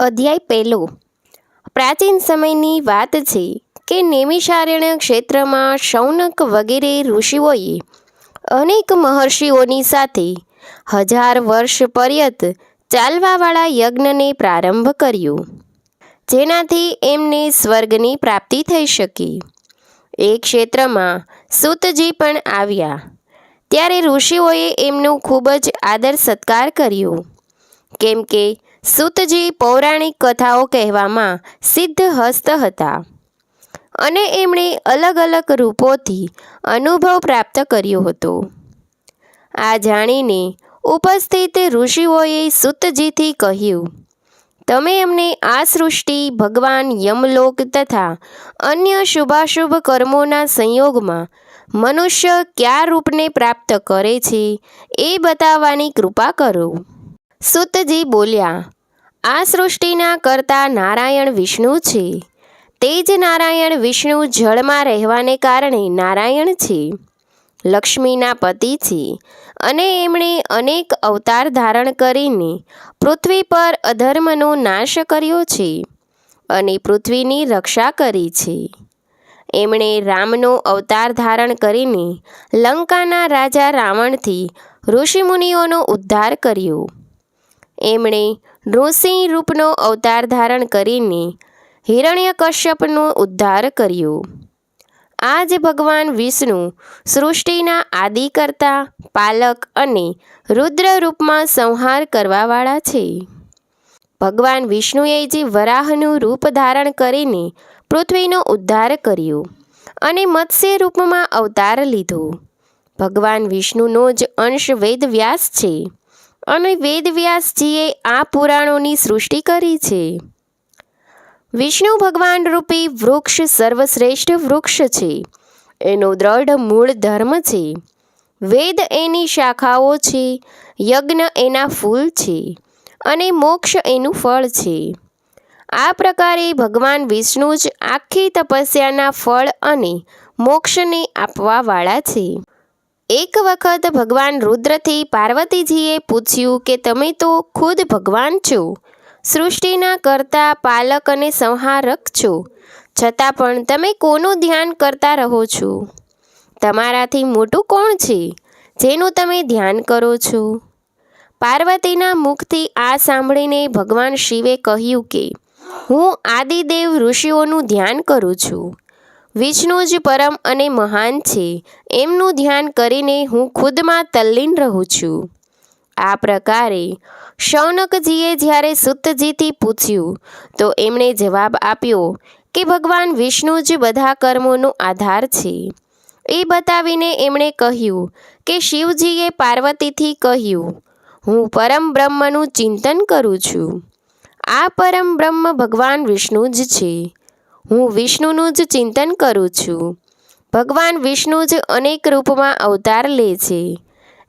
અધ્યાય પહેલો. પ્રાચીન સમયની વાત છે કે નેમિષારણ્ય ક્ષેત્રમાં શૌનક વગેરે ઋષિઓએ અનેક મહર્ષિઓની સાથે હજાર વર્ષ પર્યંત ચાલવાવાળા યજ્ઞને પ્રારંભ કર્યો, જેનાથી એમને સ્વર્ગની પ્રાપ્તિ થઈ શકી. એ ક્ષેત્રમાં સૂતજી પણ આવ્યા. ત્યારે ઋષિઓએ એમનો ખૂબ જ આદર સત્કાર કર્યો. કેમ કે સૂતજી પૌરાણિક કથાઓ કહેવામાં સિદ્ધહસ્ત હતા અને એમણે અલગ અલગ રૂપોથી અનુભવ પ્રાપ્ત કર્યો હતો. આ જાણીને ઉપસ્થિત ઋષિઓએ સૂતજીથી કહ્યું, તમે અમને આ સૃષ્ટિ, ભગવાન, યમલોક તથા અન્ય શુભાશુભ કર્મોના સંયોગમાં મનુષ્ય કયા રૂપને પ્રાપ્ત કરે છે એ બતાવવાની કૃપા કરો. સુતજી બોલ્યા આ સૃષ્ટિના કરતા નારાયણ વિષ્ણુ છે. તે જ નારાયણ વિષ્ણુ જળમાં રહેવાને કારણે નારાયણ છે. લક્ષ્મીના પતિ છે અને એમણે અનેક અવતાર ધારણ કરીને પૃથ્વી પર અધર્મનો નાશ કર્યો છે અને પૃથ્વીની રક્ષા કરી છે. એમણે રામનો અવતાર ધારણ કરીને લંકાના રાજા રાવણથી ઋષિમુનિઓનો ઉદ્ધાર કર્યો. એમણે નૃસિંહ રૂપનો અવતાર ધારણ કરીને હિરણ્યકશ્યપનો ઉદ્ધાર કર્યો. આ જ ભગવાન વિષ્ણુ સૃષ્ટિના આદિકર્તા, પાલક અને રુદ્ર રૂપમાં સંહાર કરવાવાળા છે. ભગવાન વિષ્ણુએ જે વરાહનું રૂપ ધારણ કરીને પૃથ્વીનો ઉદ્ધાર કર્યો અને મત્સ્ય રૂપમાં અવતાર લીધો. ભગવાન વિષ્ણુનો જ અંશ વેદવ્યાસ છે. અને વેદવ્યાસજીએ આ પુરાણોની સૃષ્ટિ કરી છે. વિષ્ણુ ભગવાન રૂપી વૃક્ષ સર્વશ્રેષ્ઠ વૃક્ષ છે. એનો દ્રઢ મૂળ ધર્મ છે. વેદ એની શાખાઓ છે. યજ્ઞ એના ફૂલ છે. અને મોક્ષ એનું ફળ છે. આ પ્રકારે ભગવાન વિષ્ણુ જ આખી તપસ્યાના ફળ અને મોક્ષને આપવાવાળા છે. એક વખત ભગવાન રુદ્રથી પાર્વતીજીએ પૂછ્યું કે તમે તો ખુદ ભગવાન છો. સૃષ્ટિના કરતા, પાલક અને સંહારક છો. છતાં પણ તમે કોનું ધ્યાન કરતા રહો છો? તમારાથી મોટું કોણ છે? જેનું તમે ધ્યાન કરો છો? પાર્વતીના મુખથી આ સાંભળીને ભગવાન શિવે કહ્યું કે, હું આદિદેવ ઋષિઓનું ધ્યાન કરું છું. વિષ્ણુ જ પરમ અને મહાન છે. એમનું ધ્યાન કરીને હું ખુદમાં તલ્લીન રહું છું. આ પ્રકારે શૌનકજીએ જ્યારે સુતજીથી પૂછ્યું, તો એમણે જવાબ આપ્યો કે ભગવાન વિષ્ણુ જ બધા કર્મોનો આધાર છે. એ બતાવીને એમણે કહ્યું કે શિવજીએ પાર્વતીથી કહ્યું, હું પરમ બ્રહ્મનું ચિંતન કરું છું. આ પરમ બ્રહ્મ ભગવાન વિષ્ણુ જ છે. હું વિષ્ણુનું જ ચિંતન કરું છું. ભગવાન વિષ્ણુ જ અનેક રૂપમાં અવતાર લે છે.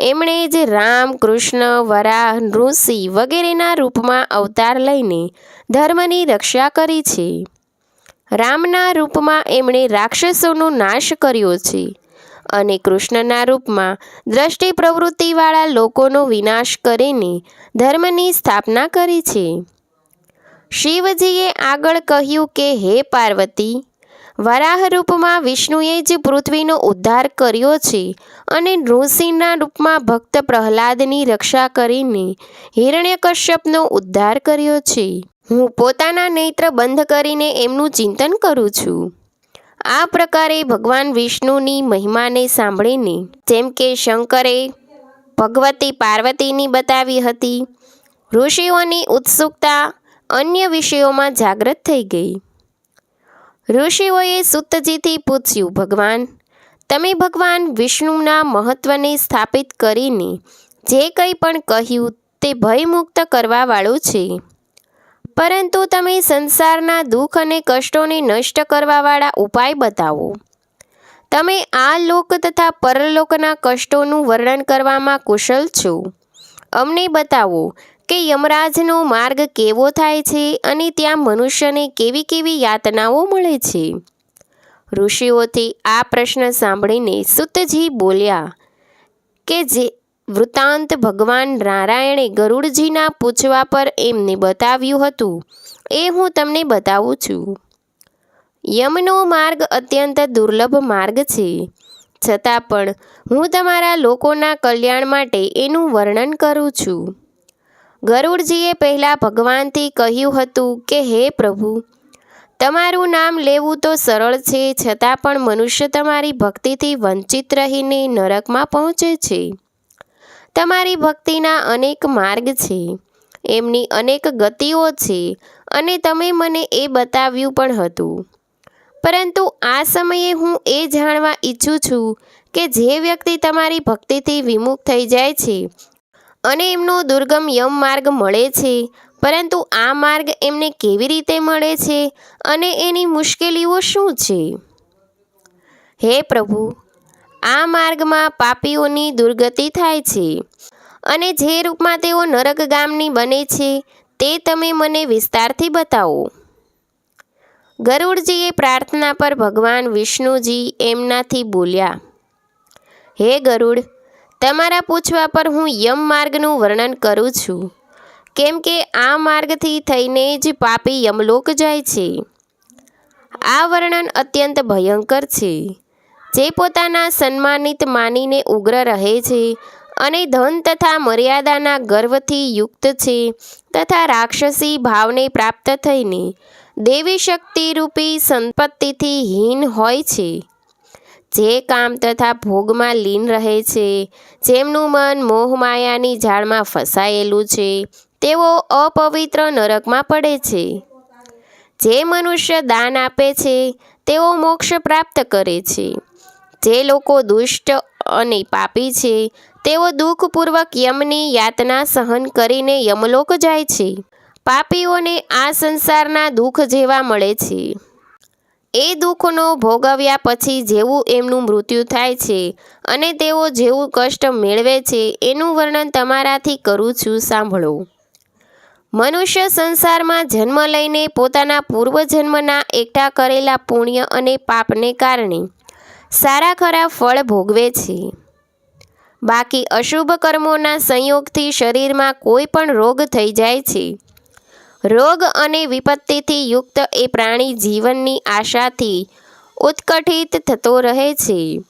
એમણે જ રામ, કૃષ્ણ, વરાહ નૃષિ વગેરેના રૂપમાં અવતાર લઈને ધર્મની રક્ષા કરી છે. રામના રૂપમાં એમણે રાક્ષસોનો નાશ કર્યો છે અને કૃષ્ણના રૂપમાં દ્રષ્ટિ પ્રવૃત્તિવાળા લોકોનો વિનાશ કરીને ધર્મની સ્થાપના કરી છે. શિવજીએ આગળ કહ્યું કે, હે પાર્વતી વરાહ રૂપમાં વિષ્ણુએ જ પૃથ્વીનો ઉદ્ધાર કર્યો છે અને નૃસિંહના રૂપમાં ભક્ત પ્રહલાદની રક્ષા કરીને હિરણ્યકશ્યપનો ઉદ્ધાર કર્યો છે. હું પોતાના નેત્ર બંધ કરીને એમનું ચિંતન કરું છું. આ પ્રકારે ભગવાન વિષ્ણુની મહિમાને સાંભળીને જેમ કે શંકરે ભગવતી પાર્વતીની બતાવી હતી, ઋષિઓની ઉત્સુકતા અન્ય વિષયોમાં જાગૃત થઈ ગઈ. ઋષિઓએ સુતજીથી પૂછ્યું, ભગવાન, તમે ભગવાન વિષ્ણુના મહત્વને સ્થાપિત કરીને જે કંઈ પણ કહ્યું તે ભયમુક્ત કરવાવાળું છે. પરંતુ તમે સંસારના દુઃખ અને કષ્ટોને નષ્ટ કરવાવાળા ઉપાય બતાવો. તમે આ લોક તથા પરલોકના કષ્ટોનું વર્ણન કરવામાં કુશળ છો. અમને બતાવો કે યમરાજનો માર્ગ કેવો થાય છે અને ત્યાં મનુષ્યને કેવી કેવી યાતનાઓ મળે છે? ઋષિઓથી આ પ્રશ્ન સાંભળીને સુતજી બોલ્યા, કે જે વૃત્તાંત ભગવાન નારાયણે ગરુડજીના પૂછવા પર એમને બતાવ્યું હતું, એ હું તમને બતાવું છું. યમનો માર્ગ અત્યંત દુર્લભ માર્ગ છે. છતાં પણ હું તમારા લોકોના કલ્યાણ માટે એનું વર્ણન કરું છું. ગરુડજીએ પહેલાં ભગવાનથી કહ્યું હતું કે, હે પ્રભુ, તમારું નામ લેવું તો સરળ છે, છતાં પણ મનુષ્ય તમારી ભક્તિથી વંચિત રહીને નરકમાં પહોંચે છે. તમારી ભક્તિના અનેક માર્ગ છે, એમની અનેક ગતિઓ છે, અને તમે મને એ બતાવ્યું પણ હતું. પરંતુ આ સમયે હું એ જાણવા ઈચ્છું છું કે જે વ્યક્તિ તમારી ભક્તિથી વિમુખ થઈ જાય છે અને એમનો દુર્ગમ યમ માર્ગ મળે છે. પરંતુ આ માર્ગ એમને કેવી રીતે મળે છે અને એની મુશ્કેલીઓ શું છે? હે પ્રભુ, આ માર્ગમાં પાપીઓની દુર્ગતિ થાય છે અને જે રૂપમાં તેઓ નરક ગામની બને છે તે તમે મને વિસ્તારથી બતાવો. ગરુડજીએ પ્રાર્થના પર ભગવાન વિષ્ણુજી એમનાથી બોલ્યા, હે ગરુડ તમારા પૂછવા પર હું યમ માર્ગનું વર્ણન કરું છું. કેમ કે આ માર્ગથી થઈને જ પાપી યમલોક જાય છે. આ વર્ણન અત્યંત ભયંકર છે. જે પોતાના સન્માનિત માનીને ઉગ્ર રહે છે અને ધન તથા મર્યાદાના ગર્વથી યુક્ત છે તથા રાક્ષસી ભાવને પ્રાપ્ત થઈને દેવી શક્તિરૂપી સંપત્તિથી હીન હોય છે. જે કામ તથા ભોગમાં લીન રહે છે, જેમનું મન મોહમાયાની ઝાડમાં ફસાયેલું છે, તેઓ અપવિત્ર નરકમાં પડે છે. જે મનુષ્ય દાન આપે છે, તેઓ મોક્ષ પ્રાપ્ત કરે છે. જે લોકો દુષ્ટ અને પાપી છે, તેઓ દુઃખપૂર્વક યમની યાતના સહન કરીને યમલોક જાય છે. પાપીઓને આ સંસારના દુઃખ જેવા મળે છે. એ દુઃખનો ભોગવ્યા પછી જેવું એમનું મૃત્યુ થાય છે અને તેઓ જેવું કષ્ટ મેળવે છે, એનું વર્ણન તમારાથી કરું છું, સાંભળો. મનુષ્ય સંસારમાં જન્મ લઈને પોતાના પૂર્વજન્મના એકઠા કરેલા પુણ્ય અને પાપને કારણે સારા ખરા ફળ ભોગવે છે. બાકી અશુભ કર્મોના સંયોગથી શરીરમાં કોઈ પણ રોગ થઈ જાય છે. રોગ અને વિપત્તિથી યુક્ત એ પ્રાણી જીવનની આશાથી ઉત્કઠિત થતો રહે છે.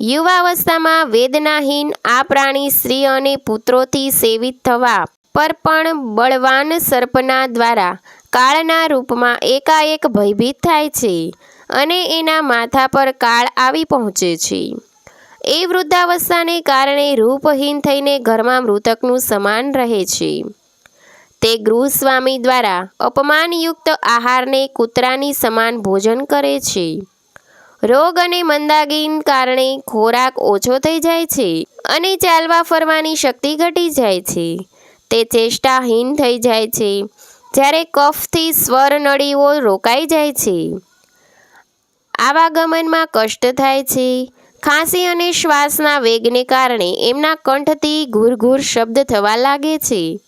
યુવાવસ્થામાં વેદનાહીન આ પ્રાણી સ્ત્રી અને પુત્રોથી સેવિત થવા પર પણ બળવાન સર્પના દ્વારા કાળના રૂપમાં એકાએક ભયભીત થાય છે અને એના માથા પર કાળ આવી પહોંચે છે. એ વૃદ્ધાવસ્થાને કારણે રૂપહીન થઈને ઘરમાં મૃતકનું સમાન રહે છે. તે ગૃહસ્વામી દ્વારા અપમાનયુક્ત આહારને કૂતરાની સમાન ભોજન કરે છે. રોગ અને મંદાગીન કારણે ખોરાક ઓછો થઈ જાય છે અને ચાલવા ફરવાની શક્તિ ઘટી જાય છે. તે ચેષ્ટાહીન થઈ જાય છે, જ્યારે કફથી સ્વર નળીઓ રોકાઈ જાય છે. આવાગમનમાં કષ્ટ થાય છે, ખાંસી અને શ્વાસના વેગને કારણે એમના કંઠથી ઘૂરઘૂર શબ્દ થવા લાગે છે.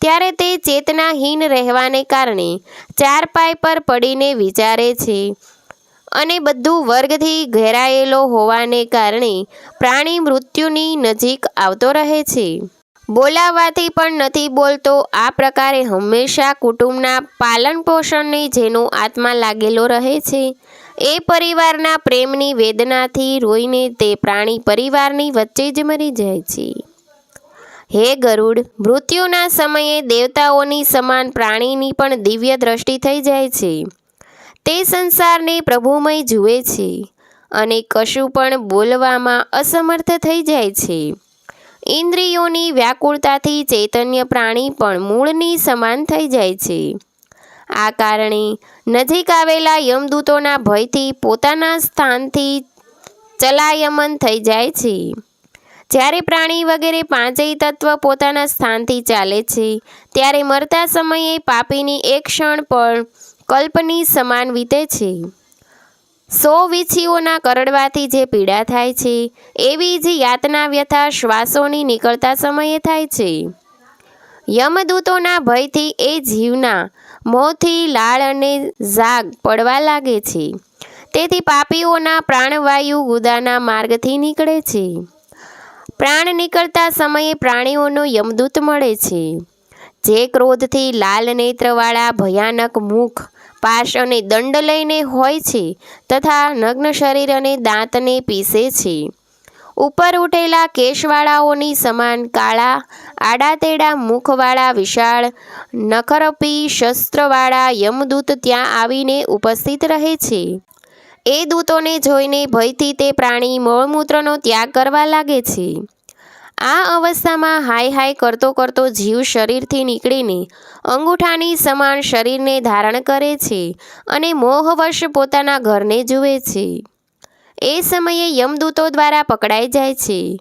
ત્યારે તે ચેતનાહીન રહેવાને કારણે ચાર પાય પર પડીને વિચારે છે. અને બધું વર્ગથી ઘેરાયેલો હોવાને કારણે પ્રાણી મૃત્યુની નજીક આવતો રહે છે. બોલાવવાથી પણ નથી બોલતો, આ પ્રકારે હંમેશા કુટુંબના પાલન પોષણને જેનો આત્મા લાગેલો રહે છે. એ પરિવારના પ્રેમની વેદનાથી રોઈને તે પ્રાણી પરિવારની વચ્ચે જ મરી જાય છે. હે ગરુડ, મૃત્યુના સમયે દેવતાઓની સમાન પ્રાણીની પણ દિવ્ય દ્રષ્ટિ થઈ જાય છે. તે સંસારને પ્રભુમય જુએ છે અને કશું પણ બોલવામાં અસમર્થ થઈ જાય છે. ઇન્દ્રિયોની વ્યાકુળતાથી ચૈતન્ય પ્રાણી પણ મૂળની સમાન થઈ જાય છે. આ કારણે નજીક આવેલા યમદૂતોના ભયથી પોતાના સ્થાનથી ચલાયમન થઈ જાય છે. જ્યારે પ્રાણી વગેરે પાંચેય તત્વ પોતાના સ્થાનથી ચાલે છે, ત્યારે મરતા સમયે પાપીની એક ક્ષણ પણ કલ્પની સમાન વીતે છે. સો વીછીઓના કરડવાથી જે પીડા થાય છે, એવી જ યાતના વ્યથા શ્વાસોની નીકળતા સમયે થાય છે. યમદૂતોના ભયથી એ જીવના મોંથી લાળ અને ઝાગ પડવા લાગે છે. તેથી પાપીઓના પ્રાણવાયુ ગુદાના માર્ગથી નીકળે છે. પ્રાણ નીકળતા સમયે પ્રાણીઓનો યમદૂત મળે છે. જે ક્રોધથી લાલ નેત્રવાળા, ભયાનક મુખ પાશ અને દંડ લઈને હોય છે તથા નગ્ન શરીર અને દાંતને પીસે છે. ઉપર ઉઠેલા કેશવાળાઓની સમાન કાળા આડા તેડા મુખવાળા વિશાળ, નખરપી શસ્ત્રવાળા યમદૂત ત્યાં આવીને ઉપસ્થિત રહે છે. એ દૂતોને જોઈને ભયથી તે પ્રાણી મળમૂત્રનો ત્યાગ કરવા લાગે છે. આ અવસ્થામાં હાય હાય કરતો કરતો જીવ શરીરથી નીકળીને અંગૂઠાની સમાન શરીરને ધારણ કરે છે અને મોહવશ પોતાના ઘરને જુએ છે. એ સમયે યમદૂતો દ્વારા પકડાઈ જાય છે.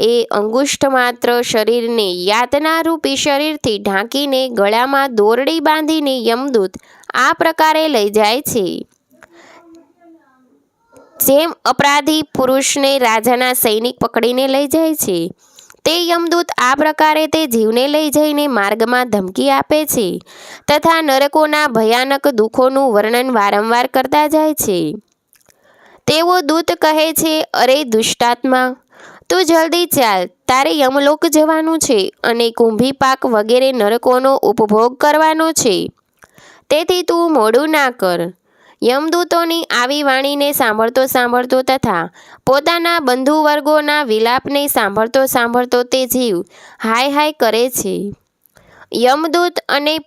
એ અંગુષ્ઠ માત્ર શરીરને યાતનારૂપી શરીરથી ઢાંકીને ગળામાં દોરડી બાંધીને યમદૂત આ પ્રકારે લઈ જાય છે. જેમ અપરાધી પુરુષને રાજાના સૈનિક પકડીને લઈ જાય છે, તે યમદૂત આ પ્રકારે તે જીવને લઈ જઈને માર્ગમાં ધમકી આપે છે તથા નરકોના ભયાનક દુઃખોનું વર્ણન વારંવાર કરતા જાય છે. તેઓ દૂત કહે છે, અરે, દુષ્ટાત્મા, તું જલ્દી ચાલ, તારે યમલોક જવાનું છે અને કુંભી પાક વગેરે નરકોનો ઉપભોગ કરવાનો છે. તેથી તું મોડું ના કર. યમદૂતોની આવી વાણીને સાંભળતો સાંભળતો તથા પોતાના બંધુવર્ગોના વિલાપને સાંભળતો સાંભળતો તે જીવ હાય હાય કરે છે. યમદૂત અને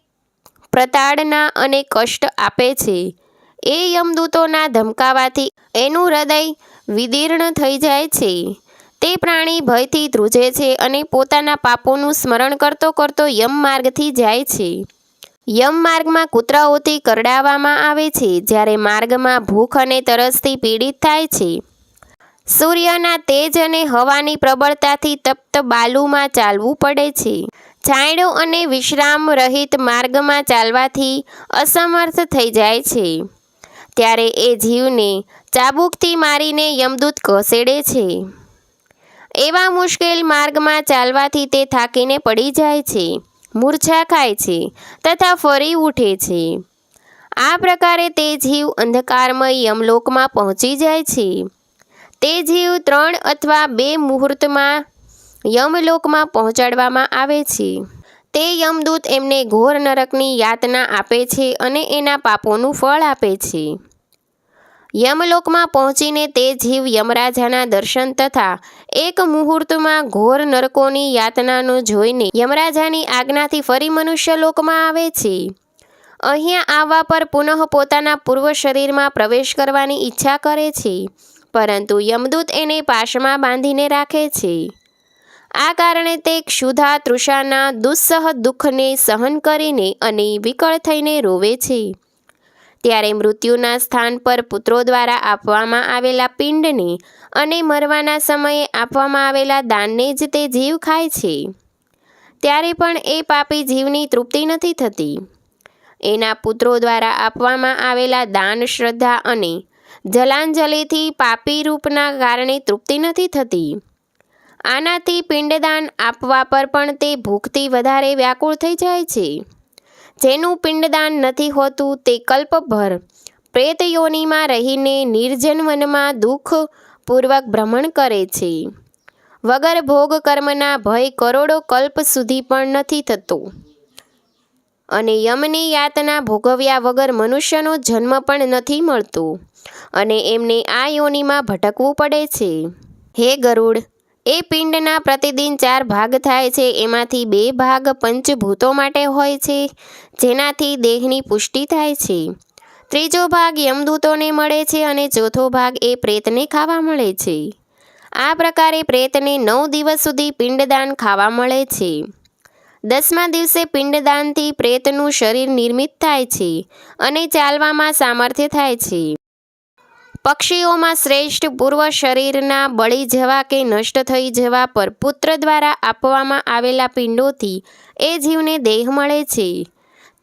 પ્રતાડના અને કષ્ટ આપે છે. એ યમદૂતોના ધમકાવાથી એનું હૃદય વિદીર્ણ થઈ જાય છે. તે પ્રાણી ભયથી ધ્રુજે છે અને પોતાના પાપોનું સ્મરણ કરતો કરતો યમ માર્ગથી જાય છે. યમ માર્ગમાં કૂતરાઓથી કરડાવવામાં આવે છે, જ્યારે માર્ગમાં ભૂખ અને તરસથી પીડિત થાય છે. સૂર્યના તેજ અને હવાની પ્રબળતાથી તપ્ત બાલુમાં ચાલવું પડે છે. છાંયડો અને વિશ્રામ રહિત માર્ગમાં ચાલવાથી અસમર્થ થઈ જાય છે. ત્યારે એ જીવને ચાબુકથી મારીને યમદૂત ઘસેડે છે. એવા મુશ્કેલ માર્ગમાં ચાલવાથી તે થાકીને પડી જાય છે. મૂર્છા ખાય છે તથા ફરી ઉઠે છે. આ પ્રકારે તે જીવ અંધકારમય યમલોકમાં પહોંચી જાય છે. તે જીવ ત્રણ અથવા બે મુહૂર્તમાં યમલોકમાં પહોંચાડવામાં આવે છે. તે યમદૂત એમને ઘોર નરકની યાતના આપે છે અને એના પાપોનું ફળ આપે છે. યમલોકમાં પહોંચીને તે જીવ યમરાજાના દર્શન તથા એક મુહૂર્તમાં ઘોર નરકોની યાતનાનો જોઈને યમરાજાની આજ્ઞાથી ફરી મનુષ્ય લોકમાં આવે છે. અહીંયા આવવા પર પુનઃ પોતાના પૂર્વ શરીરમાં પ્રવેશ કરવાની ઈચ્છા કરે છે, પરંતુ યમદૂત એને પાશમાં બાંધીને રાખે છે. આ કારણે તે ક્ષુધા તૃષાના દુઃસહ દુઃખને સહન કરીને અને વિકળ થઈને રોવે છે. ત્યારે મૃત્યુના સ્થાન પર પુત્રો દ્વારા આપવામાં આવેલા પિંડને અને મરવાના સમયે આપવામાં આવેલા દાનને જ તે જીવ ખાય છે. ત્યારે પણ એ પાપી જીવની તૃપ્તિ નથી થતી. એના પુત્રો દ્વારા આપવામાં આવેલા દાન, શ્રદ્ધા અને જલાંજલિથી પાપી રૂપના કારણે તૃપ્તિ નથી થતી. આનાથી પિંડદાન આપવા પર પણ તે ભૂખથી વધારે વ્યાકુળ થઈ જાય છે. જેનું પિંડદાન નથી હોતું તે કલ્પભર. પ્રેત યોનિમાં રહીને નિર્જન વનમાં દુઃખપૂર્વક ભ્રમણ કરે છે. વગર ભોગ કર્મના ભય કરોડો કલ્પ સુધી પણ નથી થતો. અને યમની યાતના ભોગવ્યા વગર મનુષ્યનો જન્મ પણ નથી મળતો. અને એમને આ યોનિમાં ભટકવું પડે છે. હે ગરુડ એ પિંડના પ્રતિદિન ચાર ભાગ થાય છે. એમાંથી બે ભાગ પંચભૂતો માટે હોય છે, જેનાથી દેહની પુષ્ટિ થાય છે. ત્રીજો ભાગ યમદૂતોને મળે છે અને ચોથો ભાગ એ પ્રેતને ખાવા મળે છે. આ પ્રકારે પ્રેતને નવ દિવસ સુધી પિંડદાન ખાવા મળે છે. દસમા દિવસે પિંડદાનથી પ્રેતનું શરીર નિર્મિત થાય છે અને ચાલવામાં સામર્થ્ય થાય છે. પક્ષીઓમાં શ્રેષ્ઠ પૂર્વ શરીરના બળી જવા કે નષ્ટ થઈ જવા પર પુત્ર દ્વારા આપવામાં આવેલા પિંડોથી એ જીવને દેહ મળે છે.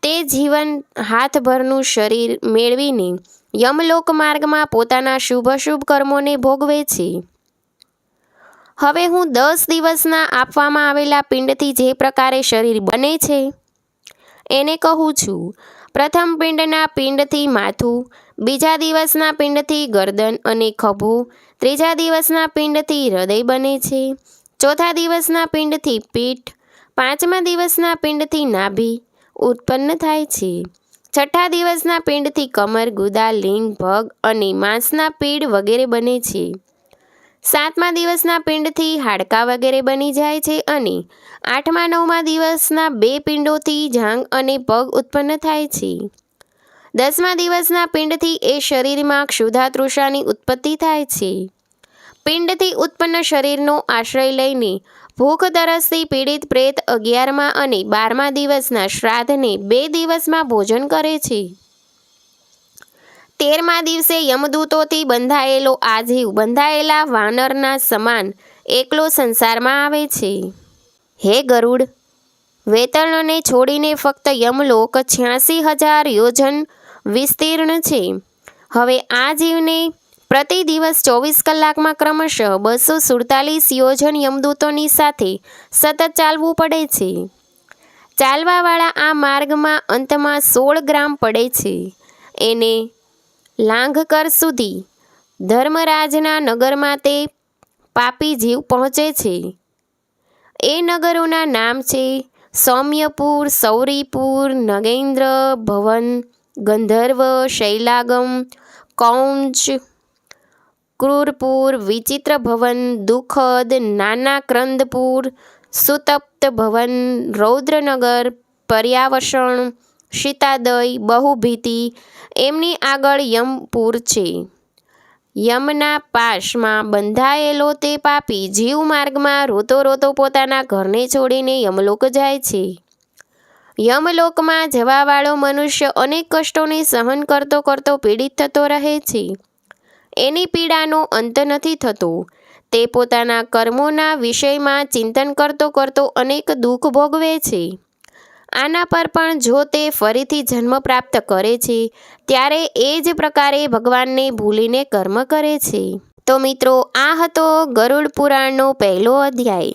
તે જીવન હાથભરનું શરીર મેળવીને યમલોક માર્ગમાં પોતાના શુભ શુભ કર્મોને ભોગવે છે. હવે હું દસ દિવસના આપવામાં આવેલા પિંડથી જે પ્રકારે શરીર બને છે, એને કહું છું. પ્રથમ પિંડના પિંડથી માથું બીજા દિવસના પિંડથી ગરદન અને ખભો, ત્રીજા દિવસના પિંડથી હૃદય બને છે, ચોથા દિવસના પિંડથી પીઠ, પાંચમા દિવસના પિંડથી નાભી ઉત્પન્ન થાય છે. છઠ્ઠા દિવસના પિંડથી કમર, ગુદા, લિંગ ભગ અને માંસના પીડ વગેરે બને છે. સાતમા દિવસના પિંડથી હાડકાં વગેરે બની જાય છે અને આઠમા, નવમા દિવસના બે પિંડોથી જાંગ અને પગ ઉત્પન્ન થાય છે. દસમા દિવસના પિંડથી એ શરીરમાં ક્ષુધાતૃષાની ઉત્પત્તિ થાય છે. પિંડથી ઉત્પન્ન શરીરનો આશ્રય લઈને ભૂખ તરસથી પીડિત પ્રેત અગિયારમા અને બારમા દિવસના શ્રાદ્ધને બે દિવસમાં ભોજન કરે છે. તેરમા દિવસે યમદૂતોથી બંધાયેલો આ જીવ, બંધાયેલા વાનરના સમાન એકલો સંસારમાં આવે છે. હે ગરુડ, વેતરણને છોડીને ફક્ત યમલોક છ્યાસી હજાર યોજન વિસ્તીર્ણ છે. હવે આ જીવને પ્રતિ દિવસ ચોવીસ કલાકમાં ક્રમશઃ બસો સુડતાલીસ યોજન યમદૂતોની સાથે સતત ચાલવું પડે છે. ચાલવાવાળા આ માર્ગમાં અંતમાં સોળ ગ્રામ પડે છે. એને લાંઘકર સુધી ધર્મરાજના નગરમાં તે પાપી જીવ પહોંચે છે. એ નગરોના નામ છે, સૌમ્યપુર, સૌરીપુર, નગેન્દ્ર ભવન ગંધર્વ, શૈલાગમ, કૌંચ, ક્રૂરપુર, વિચિત્ર ભવન, દુઃખદ, નાનાક્રંદપુર, સુતપ્ત ભવન, રૌદ્રનગર પર્યાવસણ સીતાદય બહુભીતિ, એમની આગળ યમપુર છે. યમના પાશમાં બંધાયેલો તે પાપી જીવ માર્ગમાં રોતો રોતો પોતાના ઘરને છોડીને યમલોક જાય છે. યમલોકમાં જવાવાળો મનુષ્ય અનેક કષ્ટોને સહન કરતો કરતો પીડિત થતો રહે છે. એની પીડાનો અંત નથી થતો. તે પોતાના કર્મોના વિષયમાં ચિંતન કરતો કરતો અનેક દુઃખ ભોગવે છે. આના પર પણ જો તે ફરીથી જન્મ પ્રાપ્ત કરે છે, ત્યારે એ જ પ્રકારે ભગવાનને ભૂલીને કર્મ કરે છે. તો મિત્રો, આ હતો ગરુડ પુરાણનો પહેલો અધ્યાય.